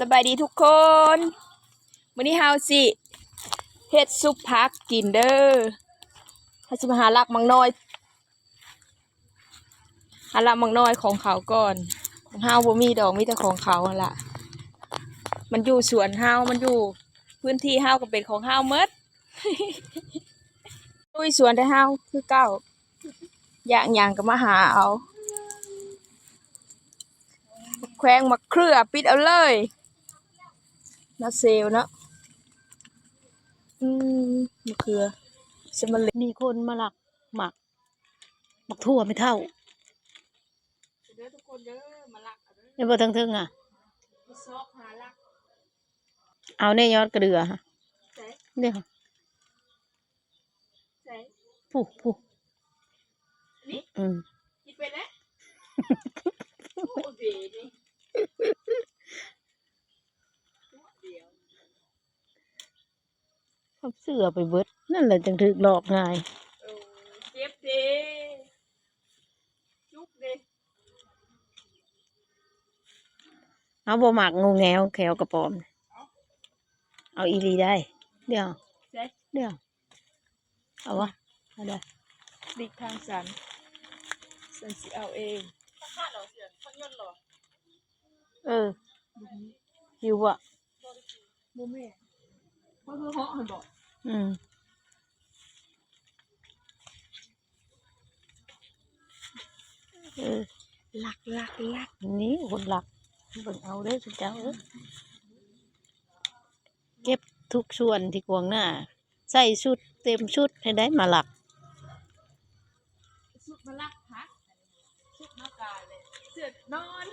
สบายดีทุกคนมื้อนี้เฮาสิเฮ็ดซุปผักกินเด้อถ้าสิมาหาลักมังน้อย หาลักมังน้อยของเขาก่อน ของเฮาบ่มีดอกมีแต่ของเขาหั่นล่ะ มันอยู่สวนเฮามันอยู่ พื้นที่เฮาก็เป็นของเฮาหมดลุยสวนแต่เฮาคือเก่า อย่างอย่างก็มาหาเอาแขวงมะเครือปิดเอาเลย นาเซลเนาะอืมมะเขือสมันเล็กมีคนมาหลักหมักหมักทั่วไม่เท่าเด้อทุกคนเด้อมาลักเอาเด้อในบ่ทั้งทึงอะ มีซอกหาลักเอาในยอดกระเดือฮะใส่เดี๋ยวใส่ ผู้ผู้นี่ อืม คิดไปแล้วโอ้เบนี่เดี๋ยว เอาเสื้อไปเบิด นั่นแหละจังถึกหลอกง่ายเออเจ็บเด้จุกเด้เอาบ่หมักงูแงวแขวกระป๋อม เอาอีหลีได้ เดี๋ยวใส่เดี๋ยวเอาวะเอาได้ดิกทางสันสันสิเอาเองเออหิวอะโมแม่เพราะคือเหาะหันบอก อืมเออลักลักลักนี่คนหลักเบิ่งเอาเด้อสุเจ้าเอ้ยเก็บทุกส่วนที่กวางหน้า ใส่ชุดเต็มชุดให้ได้มาหลักสุดมาลักพักสุดมากาเลยเสือดนอน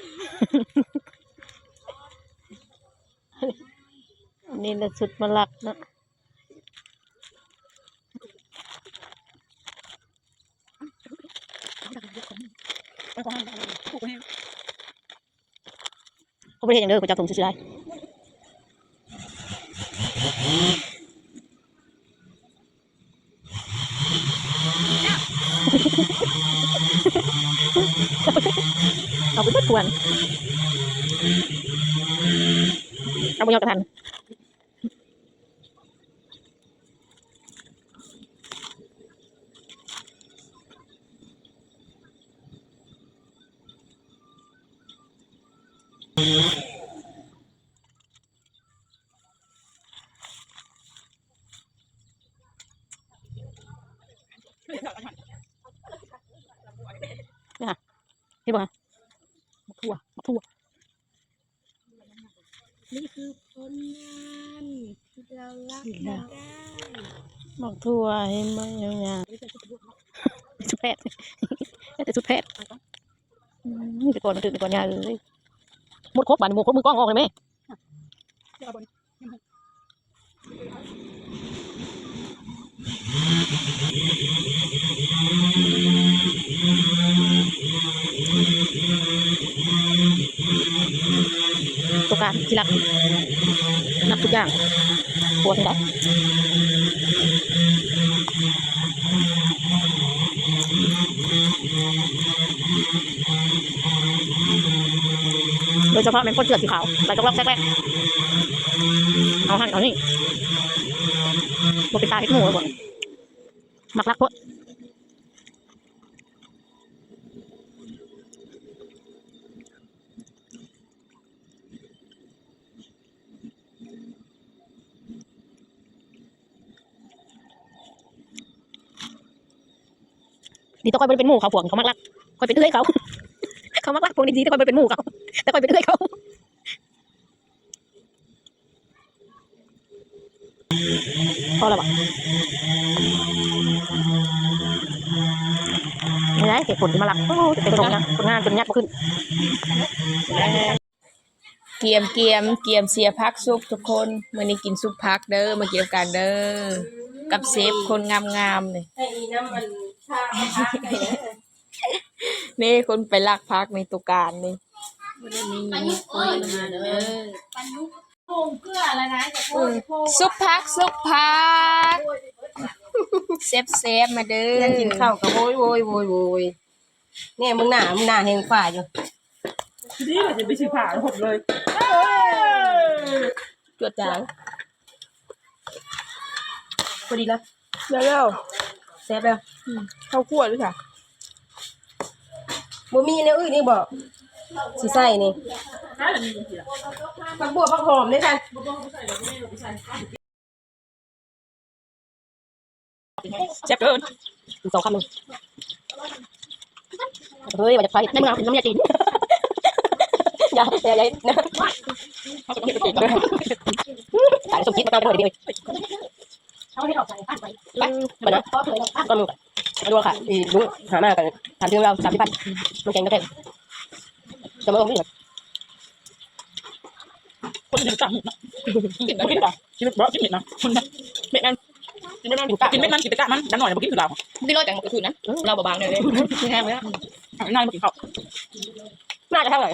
อันนี้แหละชุดมาหลักเนาะ เขาไม่ได้เห็นอย่างเด้อเขาจับถุงซื้อได้เอาไปเพื่อทวนเอาไปยอดกระทัน เห็นป่ะมาทั่วมาทั่วนี่คือผลงานที่เรารักเห็นแล้ได้วหมักทั่วเห็นไหมยังไงชุดแพทย์แต่ชุดแพทย์อืมนี่แต่ก่อนมันถึงแต่ก่อนยาเลยหมดครบบันหมดครบมือกล้องออกเลยไหม ที่รักนับทุกอย่างปวดได้โดยเฉพาะเป็นคนเสือสีขาวใบกระรอกแรกๆเอาหั่นเอานี่บเป็นตาเห็ดหมูเลยบ่หมักรักพวก ดีต้องคอยได้เป็นหมู่เขาพวกเขามักรักคอยเป็นเอื้อยเขา เขามักรักพวกนี้ดีต่คอยได้เป็นหมู่เขาแต่คอยเป็นเอื้อยเขาพอแล้วปะไม่ได้เก็บผลมาหลักโอ้จะเป็นตรงนะผลงานจนยักษ์ขึ้น เกียมเกียมเกียมเสียพักซุปทุกคนมื้อนี้กินซุปพักเด้อมาเกี่ยวกันเด้อกับเซฟคนงามๆเลย ไอ้น้ำมันชาพักไปเลยนี่คนไปลักพักในตุการนี่ปันยุกเอ้ยปันยุกโป่งเกลืออะไรนะจะโป่งโป่งซุปพักซุปพักเซฟเซฟมาเด้อยังกินข้าวกับโวยโวยโวยโวยเนี่ยมึงหนามึงหนาแหงฝ่าอยู่นี่มันจะไปชิผ่าผมเลยเอ้ยจวดจางพอดีแล้วแล้วแล้ว แซ่บแล้วข้าวคั่วด้วยค่ะบ่มีแนวอื่นอีกบ่สิใส่นี่ผักบัวผักหอมด้วยค่ะแซ่บเกินอีกสองคำหนึงเฮ้ยว่าจะไปในเมืองน้ำยาจีนอย่าอย่าอย่านะสายสมคิดมาตั้งแต่เดียวเขาให้ออกไปพันไป ไปมานะก็มึงมาดูค่ะอีลุงหามากันถามถึงเราสามสิบพันมันแข่งกันแค่จะมาลงนี่เหรอคนจะจับกินนะกินต่อชีวิตบ่กินเห็ดนะคุณนะเม็ดนั้นกินไม่ได้กินกะกินเม็ดมันกินตะกะมันดันหน่อยนะบ่กินคือเราพี่น้อยแต่งมาคืนนะเราเบาๆเลยเลยแห้งเลยเอาง่ายบ่กินข้าวน่าจะเท่าไหร่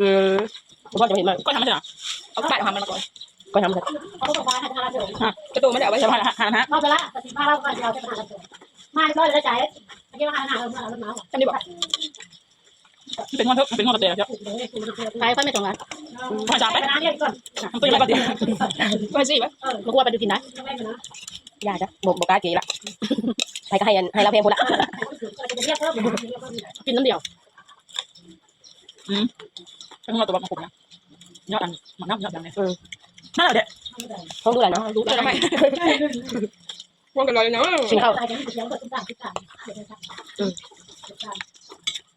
อืมผมว่าจะเห็นมันก็ทำไม่ได้หรอเอาไปทำมันละก่อน ก็ทำเลยเขาบอกว่าให้ทานเถอะกระตูไม่ได้เอาไว้ใช่ใช่ไหไหมมฮะฮะเราไปละปฏิบัติเราก็เราจะทานเถอะมาก็เลยใจเมื่อกี้ว่าทานอาหารเราเมื่อเราเมื่อเราท่านนี่บอกเป็นงอนเถอะเป็นงอนตะเตียเจ้าใครค่อยไม่ตรงกันมาจับไปไปร้านนี้ก่อนมันตัวใหญ่ก็ดีไปสิไหมมันกลัวไปดูกินนะไม่เป็นนะอย่าจ้ะบอกบอกกากีละใครก็ให้ให้เราเพลงคนละจะเรียกเพิ่มกินน้ำเดียวเป็นงอนตัวแบบผมนะยอดดังมันน้ำยอดดังเลย น่าเด็ดต้องดูแลเนาะรู้จะทำไมว่างกันลอยเนาะกินข้าวใจกันเสียงกดตุ้มตามตุ้มตาม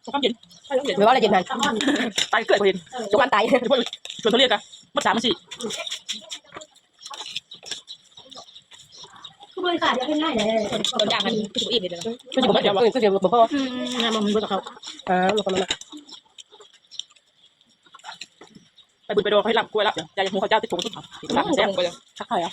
ข้าวเย็นหรือว่าอะไรกินทันตายเกิดพอดีทุกวันตายชวนเขาเรียกกันมัดสามมัดสี่ทุกบริการจะง่ายเลยตัวอย่างมันคืออิ่มเลยนะก็จะบอกเดี๋ยวก็จะบอกพ่องานมันเบื่อเขาอ่ามันก็มัน ไปบุญไปโดนเขาให้หลับกล้วยหลับใจยังหูเขาเจ้าติดผมติดถังติดถับแซ่บไปเลยชักใครอะ